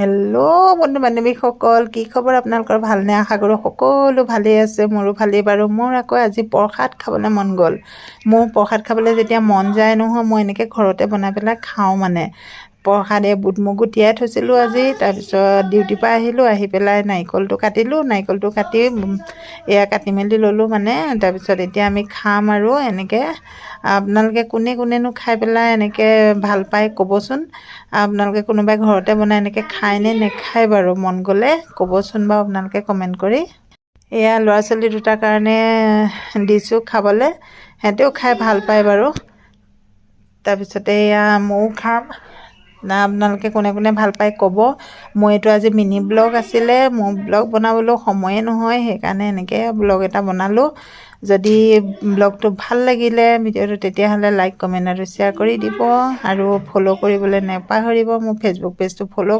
Hello বন্ধু বান্ধৱীসকল কি খবৰ আপোনালোকৰ? ভালনে? আশা কৰোঁ সকলো ভালেই আছে মোৰো ভালেই বাৰু। মোৰ আকৌ আজি প্ৰসাদ খাবলৈ মন গ'ল। মোৰ প্ৰসাদ খাবলৈ যেতিয়া মন যায় নহয় মই এনেকৈ ঘৰতে বনাই পেলাই খাওঁ মানে। প্ৰসাদ এই বুট মগু তিয়াই থৈছিলোঁ আজি তাৰপিছত ডিউটিৰ পৰা আহিলোঁ আহি পেলাই নাৰিকলটো কাটিলোঁ নাৰিকলটো কাটি এয়া কাটি মেলি ল'লোঁ মানে তাৰপিছত এতিয়া আমি খাম আৰু এনেকৈ আপোনালোকে কোনে কোনেনো খাই পেলাই এনেকৈ ভাল পায় ক'বচোন আপোনালোকে কোনোবাই ঘৰতে বনাই এনেকৈ খায়নে নেখায় বাৰু মন গ'লে ক'বচোন বাৰু আপোনালোকে কমেণ্ট কৰি। এয়া ল'ৰা ছোৱালী দুটাৰ কাৰণে দিছোঁ খাবলৈ সিহঁতেও খাই ভাল পায় বাৰু তাৰপিছতে এয়া ময়ো খাম। না আপোনালোকে কোনে কোনে ভাল পায় ক'ব। মোৰ এইটো আজি মিনি ব্লগ আছিলে মোৰ ব্লগ বনাবলৈও সময়ে নহয় সেইকাৰণে এনেকৈ ব্লগ এটা বনালোঁ। যদি ব্লগটো ভাল লাগিলে ভিডিঅ'টো তেতিয়াহ'লে লাইক কমেণ্ট আৰু শ্বেয়াৰ কৰি দিব আৰু ফ'ল' কৰিবলৈ নেপাহৰিব মোৰ ফেচবুক পেজটো ফ'ল'